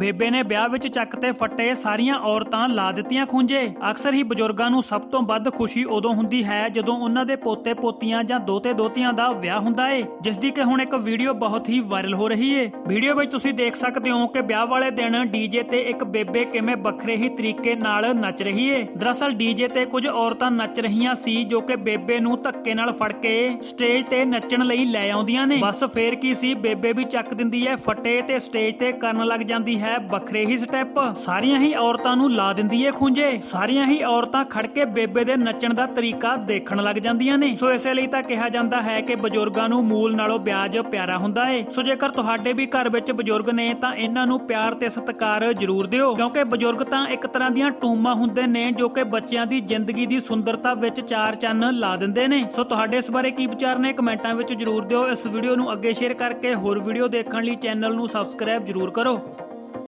ਬੇਬੇ ਨੇ ਵਿਆਹ ਵਿੱਚ ਚੱਕ ਤੇ ਫੱਟੇ ਸਾਰੀਆਂ ਔਰਤਾਂ ਲਾ ਦਿੱਤੀਆਂ ਖੁੰਝੇ। ਅਕਸਰ ਹੀ ਬਜ਼ੁਰਗਾਂ ਨੂੰ ਸਭ ਤੋਂ ਵੱਧ ਖੁਸ਼ੀ ਉਦੋਂ ਹੁੰਦੀ ਹੈ ਜਦੋਂ ਉਹਨਾਂ ਦੇ ਪੋਤੇ ਪੋਤੀਆਂ ਜਾਂ ਦੋਤੇ ਦੋਤੀਆਂ ਦਾ ਵਿਆਹ ਹੁੰਦਾ ਏ, ਜਿਸ ਦੀ ਕਿ ਹੁਣ ਇੱਕ ਵੀਡੀਓ ਬਹੁਤ ਹੀ ਵਾਇਰਲ ਹੋ ਰਹੀ ਏ। ਵੀਡੀਓ ਵਿੱਚ ਤੁਸੀਂ ਦੇਖ ਸਕਦੇ ਹੋ ਕਿ ਵਿਆਹ ਵਾਲੇ ਦਿਨ ਡੀਜੇ ਤੇ ਇੱਕ ਬੇਬੇ ਕਿਵੇਂ ਵੱਖਰੇ ਹੀ ਤਰੀਕੇ ਨਾਲ ਨੱਚ ਰਹੀ ਏ। ਦਰਅਸਲ ਡੀਜੇ ਤੇ ਕੁਝ ਔਰਤਾਂ ਨੱਚ ਰਹੀਆਂ ਸੀ ਜੋ ਕਿ ਬੇਬੇ ਨੂੰ ਧੱਕੇ ਨਾਲ ਫੜ ਕੇ ਸਟੇਜ ਤੇ ਨੱਚਣ ਲਈ ਲੈ ਆਉਂਦੀਆਂ ਨੇ। ਬਸ ਫੇਰ ਕੀ ਸੀ, ਬੇਬੇ ਵੀ ਚੱਕ ਦਿੰਦੀ ਹੈ ਫੱਟੇ ਤੇ ਸਟੇਜ ਤੇ ਕਰਨ ਲੱਗ ਜਾਂਦੀ ਹੈ। ਵੱਖਰੇ ਹੀ ਸਟੈਪ। ਸਾਰੀਆਂ ਹੀ ਔਰਤਾਂ ਨੂੰ ਲਾ ਦਿੰਦੀ ਏ ਖੁੰਝੇ। ਸਾਰੀਆਂ ਹੀ ਔਰਤਾਂ ਖੜ ਕੇ ਬੇਬੇ ਦੇ ਨੱਚਣ ਦਾ ਤਰੀਕਾ ਦੇਖਣ ਲੱਗ ਜਾਂਦੀਆਂ ਨੇ। ਸੋ ਇਸੇ ਲਈ ਤਾਂ ਕਿਹਾ ਜਾਂਦਾ ਹੈ ਕਿ ਬਜ਼ੁਰਗਾਂ ਨੂੰ ਮੂਲ ਨਾਲੋਂ ਵਿਆਜ ਪਿਆਰਾ ਹੁੰਦਾ ਏ। ਸੋ ਜੇਕਰ ਤੁਹਾਡੇ ਵੀ ਘਰ ਵਿੱਚ ਬਜ਼ੁਰਗ ਨੇ ਤਾਂ ਇਹਨਾਂ ਨੂੰ ਪਿਆਰ ਤੇ ਸਤਿਕਾਰ ਜ਼ਰੂਰ ਦਿਓ। ਕਿਉਂਕਿ ਬਜ਼ੁਰਗ ਤਾਂ ਇੱਕ ਤਰ੍ਹਾਂ ਦੀਆਂ ਟੂਮਾਂ ਹੁੰਦੇ ਨੇ, ਜੋ ਕਿ ਬੱਚਿਆਂ ਦੀ ਜ਼ਿੰਦਗੀ ਦੀ ਸੁੰਦਰਤਾ ਵਿੱਚ ਚਾਰ ਚੰਨ ਲਾ ਦਿੰਦੇ ਨੇ। ਸੋ ਤੁਹਾਡੇ ਇਸ ਬਾਰੇ ਕੀ ਵਿਚਾਰ ਨੇ ਕਮੈਂਟਾਂ ਵਿੱਚ ਜ਼ਰੂਰ ਦਿਓ। ਇਸ ਵੀਡੀਓ ਨੂੰ ਅੱਗੇ ਸ਼ੇਅਰ ਕਰਕੇ ਹੋਰ ਵੀਡੀਓ ਦੇਖਣ ਲਈ ਚੈਨਲ ਨੂੰ ਸਬਸਕ੍ਰਾਈਬ ਜ਼ਰੂਰ ਕਰੋ।